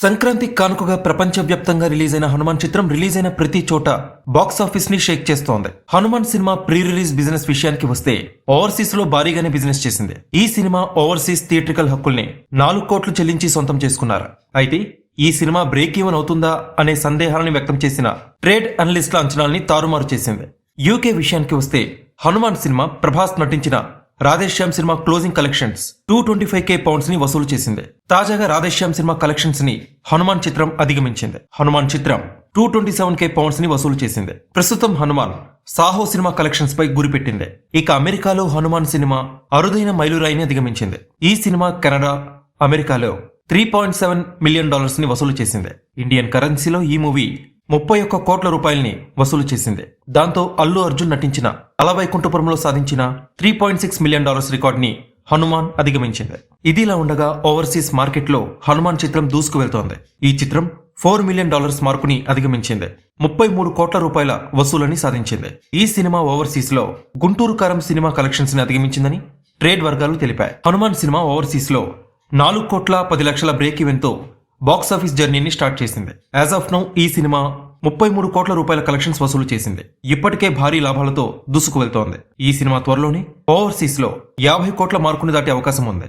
సంక్రాంతి కానుకగా ప్రపంచవ్యాప్తంగా రిలీజ్ అయిన హనుమాన్ చిత్రం రిలీజ్ అయిన ప్రతి చోట బాక్స్ ఆఫీస్ని షేక్ చేస్తోంది. Hanuman cinema pre release business విషయానికి వస్తే ఓవర్సీస్లో భారీగానే బిజినెస్ చేసింది. ఈ సినిమా ఓవర్సీస్ థియేట్రికల్ హక్కుల్ని నాలుగు కోట్లు చెల్లించి సొంతం చేసుకున్నారు. అయితే ఈ సినిమా బ్రేక్ ఈవెన్ అవుతుందా అనే సందేహాలను వ్యక్తం చేసిన ట్రేడ్ అనలిస్ట్ల అంచనాల్ని తారుమారు చేసింది. యూకే విషయానికి వస్తే హనుమాన్ సినిమా ప్రభాస్ నటించిన Radhe Shyam cinema closing collections two twenty five K పౌండ్స్ని వసూలు చేసింది. తాజాగా రాధేశ్యామ్ సినిమా కలెక్షన్స్ని హనుమాన్ చిత్రం అధిగమించింది. హనుమాన్ చిత్రం టూ ట్వంటీ సెవెన్ కే పౌండ్స్ని వసూలు చేసింది. ప్రస్తుతం హనుమాన్ సాహో సినిమా కలెక్షన్స్ పై గురిపెట్టింది. ఇక అమెరికాలో హనుమాన్ సినిమా అరుదైన మైలురాయిని అధిగమించింది. ఈ సినిమా కెనడా అమెరికాలో త్రీ పాయింట్ సెవెన్ మిలియన్ డాలర్స్ని వసూలు చేసింది. ఇండియన్ కరెన్సీలో ఈ మూవీ ముప్పై ఒక్క కోట్ల రూపాయల్ని వసూలు చేసింది. దాంతో అల్లు అర్జున్ నటించిన అలవైకుంఠపురంలో సాధించిన three point six million dollars రికార్డ్ని Hanuman అధిగమించింది. ఇదిలా ఉండగా ఓవర్సీస్ మార్కెట్లో హనుమాన్ చిత్రం దూసుకు వెళ్తోంది ఈ చిత్రం ఫోర్ మిలియన్ డాలర్స్ మార్కుని అధిగమించింది. ముప్పై మూడు కోట్ల రూపాయల వసూలని సాధించింది. ఈ సినిమా ఓవర్సీస్లో గుంటూరు కారం సినిమా కలెక్షన్స్ని అధిగమించిందని ట్రేడ్ వర్గాలు తెలిపాయి. హనుమాన్ సినిమా ఓవర్సీస్లో నాలుగు కోట్ల పది లక్షల break even box office box office జర్నీని స్టార్ట్ చేసింది. యాజ్ ఆఫ్ నౌ ఈ సినిమా ముప్పై మూడు కోట్ల రూపాయల కలెక్షన్స్ వసూలు చేసింది. ఇప్పటికే భారీ లాభాలతో దూసుకు వెళ్తోంది. ఈ సినిమా త్వరలోనే ఓవర్సీస్లో యాభై కోట్ల మార్కుని దాటే అవకాశం ఉంది.